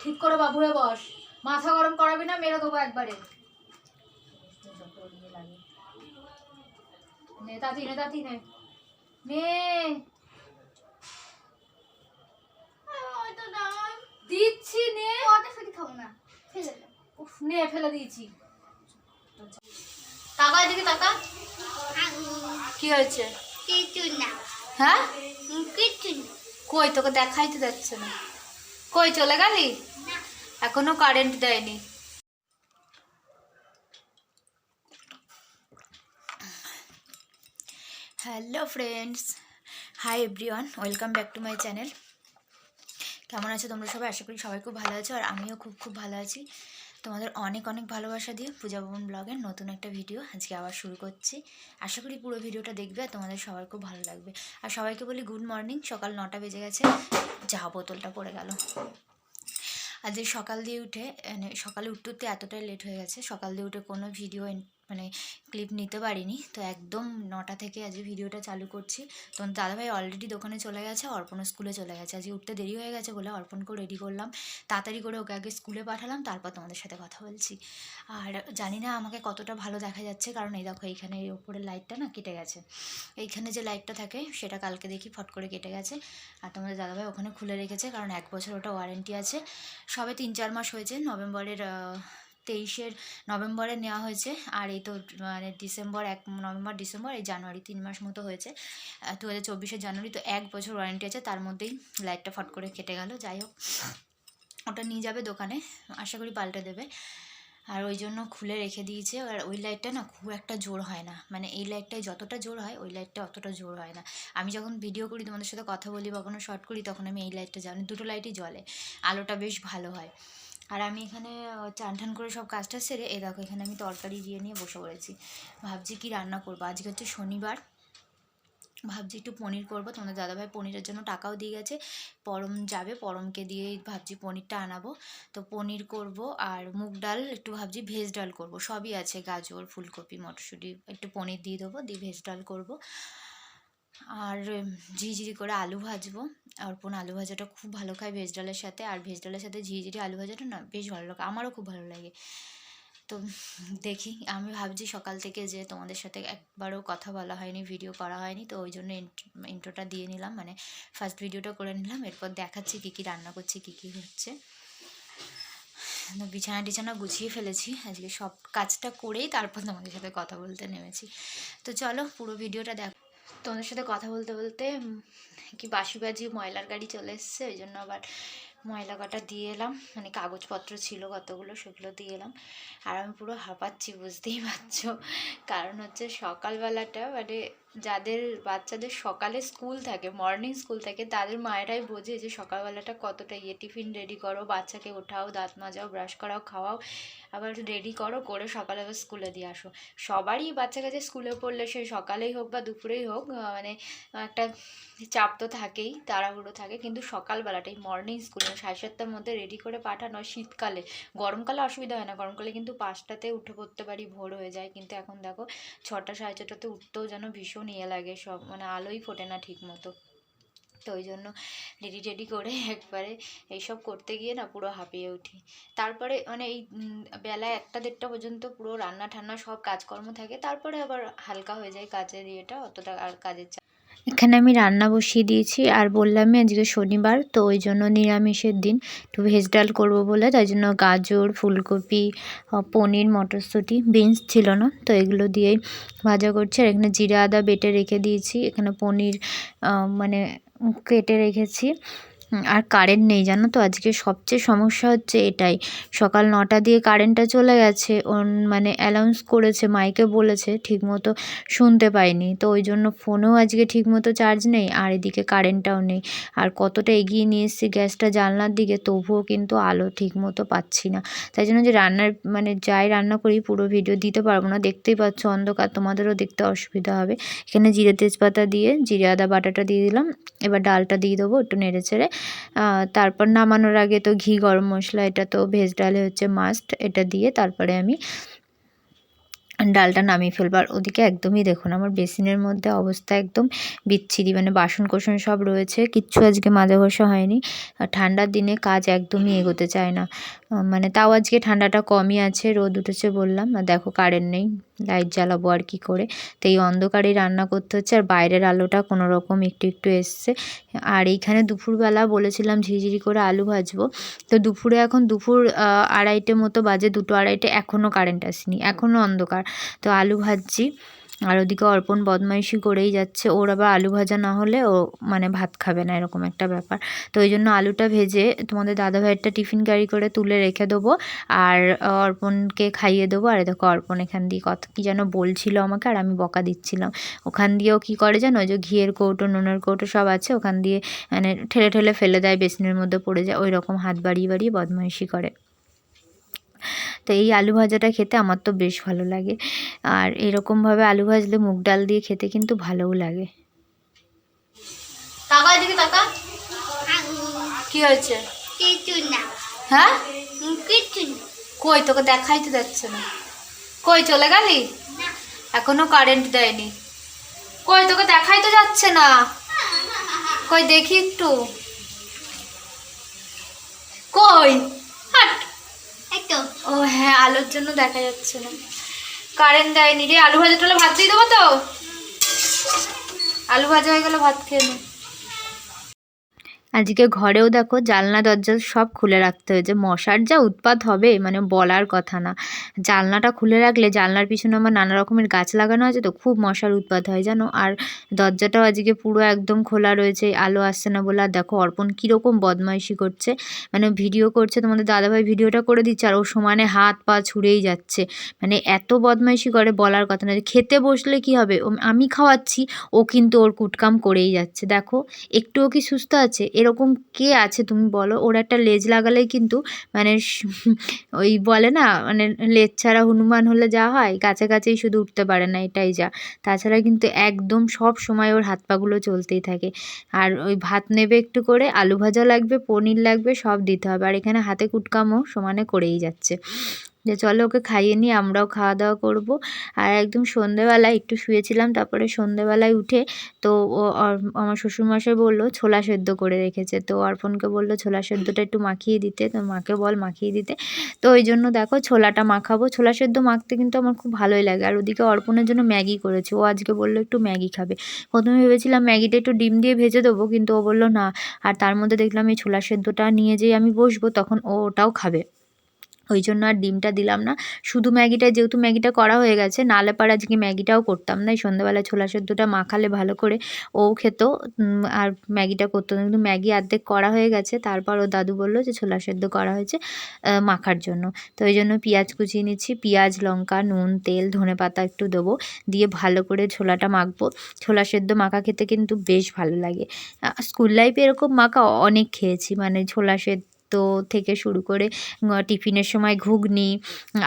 ঠিক করে বাবু হয়ে বস। মাথা গরম করাবি না মেরে দেবো একবারে। নে তাতি নে। তাতি নে। নে দিচ্ছি নে। উফ, নে ফেলে দিয়েছি। টাকা এদিকে টাকা কি হয়েছে? কিছু না। হ্যাঁ? কিছু না। কই তোকে দেখাই তো যাচ্ছে না। কই চলে গেলি? এখনও কারেন্ট দেয়নি। Hello friends hi everyone welcome back to my channel কেমন আছো তোমরা সবাই? আশা করি সবাই খুব ভালো আছো আর আমিও খুব খুব ভালো আছি। তোমাদের অনেক অনেক ভালোবাসা দিয়ে পূজা ভবন ব্লগের নতুন একটা ভিডিও আজকে আবার শুরু করছি। আশা করি পুরো ভিডিওটা দেখবে আর তোমাদের সবার খুব ভালো লাগবে। আর সবাইকে বলি গুড মর্নিং সকাল নটা বেজে গেছে, যা বোতলটা পড়ে গেল। যে সকাল দিয়ে উঠে মানে সকালে উঠতে উঠতে এতটাই লেট হয়ে গেছে, সকাল দিয়ে উঠে কোনো ভিডিও মানে ক্লিপ নিতে পারিনি। তো একদম নটা থেকে আজকে ভিডিওটা চালু করছি। তো দাদাভাই অলরেডি দোকানে চলে গেছে, অর্পণ স্কুলে চলে গেছে। আজকে উঠতে দেরি হয়ে গেছে বলে অর্পণকেও রেডি করলাম। তাড়াতাড়ি করে ওকে আগে স্কুলে পাঠালাম, তারপর তোমাদের সাথে কথা বলছি। আর জানি না আমাকে কতটা ভালো দেখা যাচ্ছে, কারণ এই দেখো এইখানে এই ওপরের লাইটটা না কেটে গেছে। এইখানে যে লাইটটা থাকে, সেটা কালকে দেখি ফট করে কেটে গেছে। আর তোমাদের দাদাভাই ওখানে খুলে রেখেছে, কারণ এক বছর ওটা ওয়ারেন্টি আছে। সবে তিন চার মাস হয়েছে, নভেম্বরের তেইশের নভেম্বরে নেওয়া হয়েছে। আর এই তো মানে ডিসেম্বর এক, নভেম্বর, ডিসেম্বর, এই জানুয়ারি তিন মাস মতো হয়েছে। দু হাজার চব্বিশের জানুয়ারি তো এক বছর ওয়ারেন্টি আছে, তার মধ্যেই লাইটটা ফট করে কেটে গেল, যাই হোক। ওটা নিয়ে যাবে দোকানে, আশা করি পাল্টে দেবে। আর ওই জন্য খুলে রেখে দিয়েছে, আর ওই লাইটটা না খুব একটা জোর হয় না। মানে এই লাইটটায় যতটা জোর হয়, ওই লাইটটা অতটা জোর হয় না। আমি যখন ভিডিও করি, তোমাদের সাথে কথা বলি বা কোনো শর্ট করি, তখন আমি এই লাইটটা জানি দুটো লাইটই জ্বলে। আলোটা বেশ ভালো হয়। আর আমি এখানে চান টান করে সব কাজটা সেরে এ দেখো এখানে আমি তরকারি দিয়ে নিয়ে বসে পড়েছি। ভাবছি কি রান্না করব? আজকে হচ্ছে শনিবার। ভাবছি একটু পনির করব। তোমাদের দাদাভাই পনিরের জন্য টাকাও দিয়ে গেছে। পরম যাবে, পরমকে দিয়েই ভাবছি পনিরটা আনাবো। তো পনির করব আর মুগ ডাল, একটু ভাবছি ভেজ ডাল করব। সবই আছে গাজর, ফুলকপি, মটরশুঁটি, একটু পনির দিয়ে দেবো, দিয়ে ভেজ ডাল করব। আর ঝিঝিরি করে আলু ভাজবো। অর্পণ আলু ভাজাটা খুব ভালো খায় ভেজ ডালের সাথে। আর ভেজ ডালের সাথে ঝিঝিরি আলু ভাজাটা না বেশ ভালো লাগে। আমারও খুব ভালো লাগে। তো, দেখি, আমি ভাবছি সকাল থেকে যে তোমাদের সাথে একবারও কথা বলা হয়নি ভিডিও করা হয়নি। তো ওই জন্য ইন্ট্রোটা দিয়ে নিলাম। মানে ফার্স্ট ভিডিওটা করে নিলাম। এরপর দেখাচ্ছি কী কী রান্না করছি, কী কী হচ্ছে। বিছানা টিছানা গুছিয়ে ফেলেছি। আজকে সব কাজটা করেই তারপর তোমাদের সাথে কথা বলতে নেমেছি। তো চলো পুরো ভিডিওটা দেখো তোমাদের সাথে কথা বলতে বলতে কি বাসি বাজি ময়লার গাড়ি চলে এসছে, ওই জন্য আবার ময়লা কটা দিয়ে এলাম। মানে কাগজপত্র ছিল কতগুলো সেগুলো দিয়ে এলাম। আর আমি পুরো হাঁপাচ্ছি, বুঝতেই পারছ। কারণ হচ্ছে সকালবেলাটা মানে যাদের বাচ্চাদের সকালে স্কুল থাকে মর্নিং স্কুল থাকে, তাদের মায়েরাই বোঝে যে সকালবেলাটা কতটা ইয়ে টিফিন রেডি করো, বাচ্চাকে ওঠাও দাঁত মাজাও ব্রাশ করাও, খাওয়াও, আবার রেডি করো, করে সকালে আবার স্কুলে দিয়ে আসো। সবারই বাচ্চা কাছে স্কুলে পড়লে সে সকালেই হোক বা দুপুরেই হোক মানে একটা চাপ তো থাকেই, তাড়াহুড়ো থাকে, কিন্তু সকালবেলাটাই মর্নিং স্কুলে সাড়ে সাতটার মধ্যে রেডি করে পাঠানো শীতকালে। গরমকালে অসুবিধা হয় না, গরমকালে কিন্তু পাঁচটাতে উঠে পড়তে পারি, ভোর হয়ে যায়, কিন্তু এখন দেখো ছটা, সাড়ে ছটাতে উঠতেও যেন ভীষণ ইয়ে লাগে সব মানে আলোই ফোটে না ঠিক মতো তো ওই জন্য রেডি টেডি করে একবারে এইসব করতে গিয়ে না পুরো হাঁপিয়ে উঠি। তারপরে মানে এই বেলা একটা দেড়টা পর্যন্ত পুরো রান্না ঠান্না সব কাজকর্ম থাকে, তারপরে আবার হালকা হয়ে যায় কাজের ইয়েটা, অতটা আর কাজের চাপ এখানে আমি রান্না বসিয়ে দিয়েছি। আর বললামই আজকে শনিবার, তো ওই জন্য নিরামিষের দিন। একটু ভেজ ডাল করব বলে, তাই জন্য গাজর, ফুলকপি পনির, মটরশুঁটি, বিনস ছিল না, তো এগুলো দিয়েই ভাজা করছি। আর এখানে জিরা আদা বেটে রেখে দিয়েছি। এখানে পনির মানে কেটে রেখেছি। আর কারেন্ট নেই জানো তো? আজকে সবচেয়ে সমস্যা হচ্ছে এটাই। সকাল নটা দিয়ে কারেন্টটা চলে গেছে মানে অ্যানাউন্স করেছে মাইকে বলেছে ঠিকমতো শুনতে পাইনি। তো ওই জন্য ফোনেও আজকে ঠিকমতো চার্জ নেই আর এদিকে কারেন্টটাও নেই। আর কতটা এগিয়ে নিয়ে এসেছি গ্যাসটা জানলার দিকে তবুও কিন্তু আলো ঠিকমতো পাচ্ছি না। তাই জন্য যে রান্নার মানে যাই রান্না করি পুরো ভিডিও দিতে পারব না। দেখতেই পাচ্ছ অন্ধকার তোমাদেরও দেখতে অসুবিধা হবে। এখানে জিরে তেজপাতা দিয়ে জিরে আদা বাটাটা দিয়ে দিলাম। এবার ডালটা দিয়ে দেবো একটু নেড়ে আহ, তারপর নামানোর আগে তো ঘি, গরম মশলা, এটা তো ভেজ ডালে হচ্ছে মাস্ট এটা দিয়ে তারপরে আমি ডালটা নামিয়ে ফেলব। আর ওদিকে একদমই দেখুন, আমার বেসিনের মধ্যে অবস্থা একদম বিচ্ছিরি মানে বাসন কোসন সব রয়েছে, কিচ্ছু আজকে মাজা ঘষা হয়নি। আর ঠান্ডার দিনে কাজ একদমই এগোতে চায় না। মানে তাও আজকে ঠান্ডাটা কমই আছে, রোদ উঠেছে বললাম, আর দেখো কারেন্ট নেই। লাইট জ্বালাবো আর কি করে। তো এই অন্ধকারেই রান্না করতে হচ্ছে আর বাইরের আলোটা কোনো রকম একটু একটু এসছে। আর এইখানে দুপুরবেলা বলেছিলাম ঝিরিঝিরি করে আলু ভাজবো। তো দুপুরে এখন দুপুর আড়াইটে মতো বাজে, দুটো আড়াইটে এখনও কারেন্ট আসেনি, এখনও অন্ধকার। তো আলু ভাজছি। আর ওদিকে অর্পণ বদমাইশি করেই যাচ্ছে। ওর আবার আলু ভাজা না হলে ও মানে ভাত খাবে না, এরকম একটা ব্যাপার। তো ওই জন্য আলুটা ভেজে তোমাদের দাদাভাইয়েরটা টিফিন ক্যারি করে তুলে রেখে দেবো আর অর্পণকে খাইয়ে দেবো। আর দেখো, অর্পণ এখান দিয়ে কত কী যেন বলছিল আমাকে আর আমি বকা দিচ্ছিলাম। ওখান দিয়েও কী করে জানো? যে ঘিয়ের কৌটো, নুনের কৌটো সব আছে। ওখান দিয়ে মানে ঠেলে ঠেলে ফেলে দেয়, বেসিনের মধ্যে পড়ে যায়। ওই রকম হাত বাড়িয়ে বাড়িয়ে বদমাইশি করে। তো এই আলু ভাজাটা খেতে আমার তো বেশ ভালো লাগে। আর এরকমভাবে আলু ভাজলে মুগ ডাল দিয়ে খেতে কিন্তু ভালোও লাগে। এদিকে কি হয়েছে? কিছু না হ্যাঁ? কিছু না কই তোকে দেখাই তো যাচ্ছে না। কই চলে গেলি? এখনও কারেন্ট দেয়নি। কই তোকে দেখাই তো যাচ্ছে না। কই দেখি একটু। কই? তো? ও হ্যাঁ আলোর জন্য দেখা যাচ্ছে না। কারেন্ট দেয়নি রে। আলু ভাজা টালে ভাত দিয়ে দেবো তো? আলু ভাজা হয়ে গেলে ভাত খেয়ে নে। আজকে ঘরেও দেখো জানলা, দরজা সব খুলে রাখতে হয়েছে। মশার যা উৎপাত হবে মানে বলার কথা না। জানলাটা খুলে রাখলে জানলার পিছনে আমার নানা রকমের গাছ লাগানো আছে তো, খুব মশার উৎপাত হয় জানো। আর দরজাটাও আজকে পুরো একদম খোলা রয়েছে, আলো আসছে না বলে। আর দেখো অর্পণ কীরকম বদমাইশি করছে। মানে ভিডিও করছে, তোমাদের দাদাভাই ভিডিওটা করে দিচ্ছে আর ও সমানে হাত পা ছুঁড়েই যাচ্ছে। মানে এত বদমাইশি করে বলার কথা না খেতে বসলে কি হবে? আমি খাওয়াচ্ছি, ও কিন্তু ওর কুটকাম করেই যাচ্ছে। দেখো, একটুও কি সুস্থ আছে? এরকম কে আছে তুমি বলো? ওর একটা লেজ লাগালেই কিন্তু মানে ওই বলে না মানে লেজ ছাড়া হনুমান হলে যা হয় কাছে কাছেই শুধু উঠতে পারে না, এটাই যা। তাছাড়া কিন্তু একদম সব সময় ওর হাত পাগুলো চলতেই থাকে। আর ওই ভাত নেবে একটু করে, আলু ভাজা লাগবে, পনির লাগবে, সব দিতে হবে। আর এখানে হাতে কুটকামও সমানে করেই যাচ্ছে। যে চলো ওকে খাইয়ে নিয়ে আমরাও খাওয়া দাওয়া করব। আর একদম সন্ধেবেলায় একটু শুয়েছিলাম, তারপরে সন্ধেবেলায় উঠে তো ও আমার শ্বশুরমশাই বলল, ছোলা সেদ্ধ করে রেখেছে। তো অর্পণকে বলল, ছোলা সেদ্ধটা একটু মাখিয়ে দিতে। তো মাকে বল মাখিয়ে দিতে। তো ওই জন্য দেখো ছোলাটা মাখাবো। ছোলা সেদ্ধ মাখতে কিন্তু আমার খুব ভালোই লাগে। আর ওদিকে অর্পণের জন্য ম্যাগি করেছে। ও আজকে বলল, একটু ম্যাগি খাবে। প্রথমে ভেবেছিলাম ম্যাগিটা একটু ডিম দিয়ে ভেজে দেবো, কিন্তু ও বলল, না। আর তার মধ্যে দেখলাম এই ছোলা সেদ্ধটা নিয়ে যেই আমি বসবো, তখন ও ওটাও খাবে। ওই জন্য আর ডিমটা দিলাম না। শুধু ম্যাগিটা যেহেতু ম্যাগিটা করা হয়ে গেছে, নালে পারে আজকে ম্যাগিটাও করতাম না। এই সন্ধ্যাবেলায় ছোলা সেদ্ধটা মাখালে ভালো করে ও খেত আর ম্যাগিটা করতো না। কিন্তু ম্যাগি অর্ধেক করা হয়ে গেছে। তারপর ও দাদু বলল যে ছোলা সেদ্ধ করা হয়েছে মাখার জন্য। তো ওই জন্য পেঁয়াজ কুচিয়ে নিচ্ছি। পেঁয়াজ, লঙ্কা, নুন, তেল, ধনে পাতা একটু দেবো। দিয়ে ভালো করে ছোলাটা মাখবো। ছোলা সেদ্ধ মাখা খেতে কিন্তু বেশ ভালো লাগে। স্কুল লাইফে এরকম মাখা অনেক খেয়েছি। মানে ছোলা সেদ্ধ থেকে শুরু করে টিফিনের সময় ঘুগনি,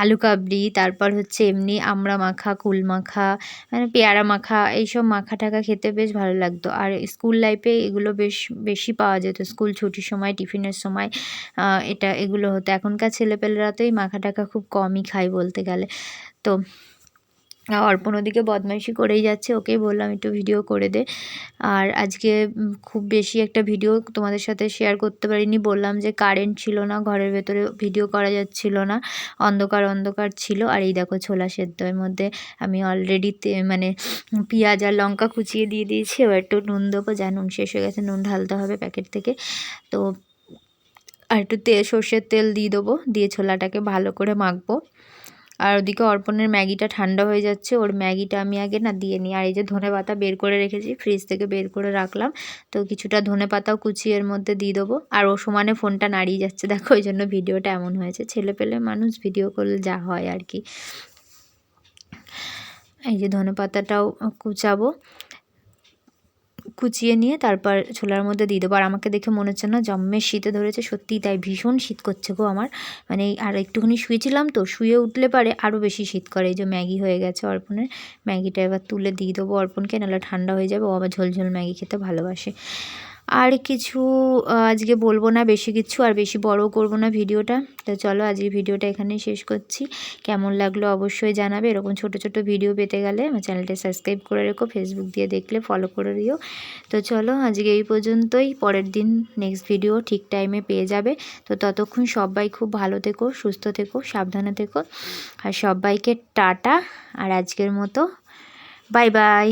আলু কাবলি, তারপর হচ্ছে এমনি আমড়া মাখা, কুল মাখা মানে পেয়ারা মাখা, এইসব মাখা টাখা খেতে বেশ ভালো লাগতো। আর স্কুল লাইফে এগুলো বেশ বেশি পাওয়া যেত। স্কুল ছুটির সময়, টিফিনের সময় এটা এগুলো হতো। এখনকার ছেলেপেলেরা তো এই মাখা টাখা খুব কমই খায় বলতে গেলে। তো অর্পণ ওদিকে বদমাইশি করেই যাচ্ছে, ওকেই বললাম একটু ভিডিও করে দে। আর আজকে খুব বেশি একটা ভিডিও তোমাদের সাথে শেয়ার করতে পারিনি, বললাম যে কারেন্ট ছিল না, ঘরের ভেতরে ভিডিও করা যাচ্ছিল না, অন্ধকার অন্ধকার ছিল। আর এই দেখো ছোলা সেদ্ধের মধ্যে আমি অলরেডি মানে পেঁয়াজ আর লঙ্কা কুচিয়ে দিয়ে দিয়েছি, এবার একটু নুন দেবো, যা নুন শেষ হয়ে গেছে, নুন ঢালতে হবে প্যাকেট থেকে। তো আর একটু তেল সর্ষের তেল দিয়ে দেবো, দিয়ে ছোলাটাকে ভালো করে মাখবো। আর ওদিকে অর্পণের ম্যাগিটা ঠান্ডা হয়ে যাচ্ছে। ওর ম্যাগিটা আমি আগে না দিয়ে নিই। আর এই যে ধনে পাতা বের করে রেখেছি ফ্রিজ থেকে বের করে রাখলাম। তো কিছুটা ধনে পাতাও কুচিয়ে এর মধ্যে দিয়ে দেবো। আর ও সমানে ফোনটা নাড়িয়ে যাচ্ছে। দেখো, ওই জন্য ভিডিওটা এমন হয়েছে। ছেলে পেলে মানুষ ভিডিও করলে যা হয় আর কি। এই যে ধনে পাতাটাও কুচাবো। কুচিয়ে নিয়ে তারপর ছোলার মধ্যে দিয়ে দেবো। আর আমাকে দেখে মনে হচ্ছে না জম্মের শীতে ধরেছে, সত্যিই তাই ভীষণ শীত করছে গো আমার। মানে আর একটুখানি শুয়েছিলাম তো, শুয়ে উঠলে পারে আরও বেশি শীত করে। এই যে ম্যাগি হয়ে গেছে অর্পণের, ম্যাগিটা এবার তুলে দিয়ে দেবো অর্পণকে, নাহলে ঠান্ডা হয়ে যাবে। ও আবার ঝোলঝোল ঝোল ম্যাগি খেতে ভালোবাসে। আর কিছু আজকে বলব না বেশি কিছু আর বেশি বড় করব না ভিডিওটা। তো চলো আজকে ভিডিওটা এখানেই শেষ করছি। কেমন লাগল অবশ্যই জানাবে। এরকম ছোট ছোট ভিডিও পেতে গেলে আমার চ্যানেলটা সাবস্ক্রাইব করে রেখো ফেসবুক দিয়ে দেখলে ফলো করে দিও। তো চলো আজকে এই পর্যন্তই। পরের দিন নেক্সট ভিডিও ঠিক টাইমে পেয়ে যাবে। তো ততক্ষণ সবাই খুব ভালো থেকো, সুস্থ থেকো, সাবধানে থেকো। আর সবাইকে টাটা। আর আজকের মতো বাই বাই